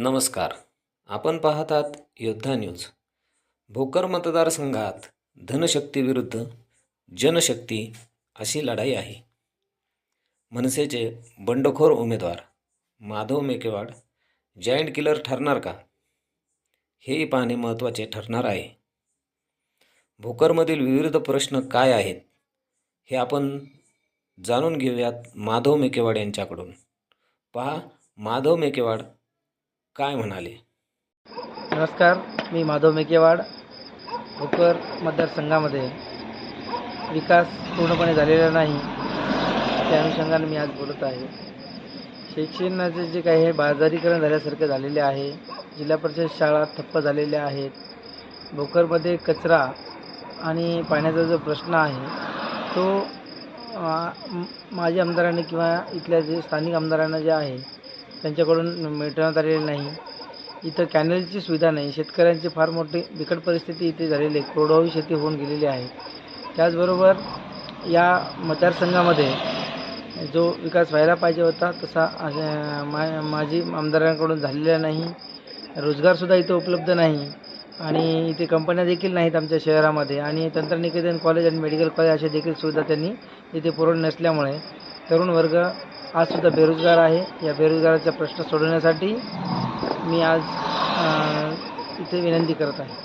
नमस्कार. आपण पाहतात योद्धा न्यूज. भोकर मतदारसंघात धनशक्तीविरुद्ध जनशक्ती अशी लढाई आहे. मनसेचे बंडखोर उमेदवार माधव मेकेवाड जायंट किलर ठरणार का? हेही पाहणे महत्त्वाचे ठरणार आहे. भोकरमधील विविध प्रश्न काय आहेत? हे आपण जाणून घेऊयात माधव मेकेवाड यांच्याकडून. पहा माधव मेकेवाड काय म्हणाले? नमस्कार मी माधव मेकेवाड भोकर मतदारसंघामध्ये विकास पूर्णपणे झालेला नाही त्या अनुषंगाने मी आज बोलत आहे. शिक्षणाचे जे काही हे बाजारीकरण झाल्यासारखे झालेले आहे जिल्हा परिषद शाळा ठप्प झालेल्या आहेत भोकरमध्ये कचरा आणि पाण्याचा जो प्रश्न आहे तो माजी आमदारांनी किंवा इथल्या जे स्थानिक आमदारांना जे आहे त्यांच्याकडून मिटवण्यात आलेले नाही. इथं कॅनलची सुविधा नाही. शेतकऱ्यांची फार मोठी बिकट परिस्थिती इथे झालेली आहे. कोरडवाहू शेती होऊन गेलेली आहे. त्याचबरोबर या मतदारसंघामध्ये जो विकास व्हायला पाहिजे होता तसा मा माजी आमदारांकडून झालेला नाही. रोजगारसुद्धा इथं उपलब्ध नाही. आणि इथे कंपन्या देखील नाहीत आमच्या शहरामध्ये. आणि तंत्रनिकेतन कॉलेज आणि मेडिकल कॉलेज अशा देखील सुविधा त्यांनी इथे पुरवण नसल्यामुळे तरुण वर्ग आजसुद्धा बेरोजगार आहे. या बेरोजगाराचा प्रश्न सोडवण्यासाठी मी आज इथे विनंती करत आहे.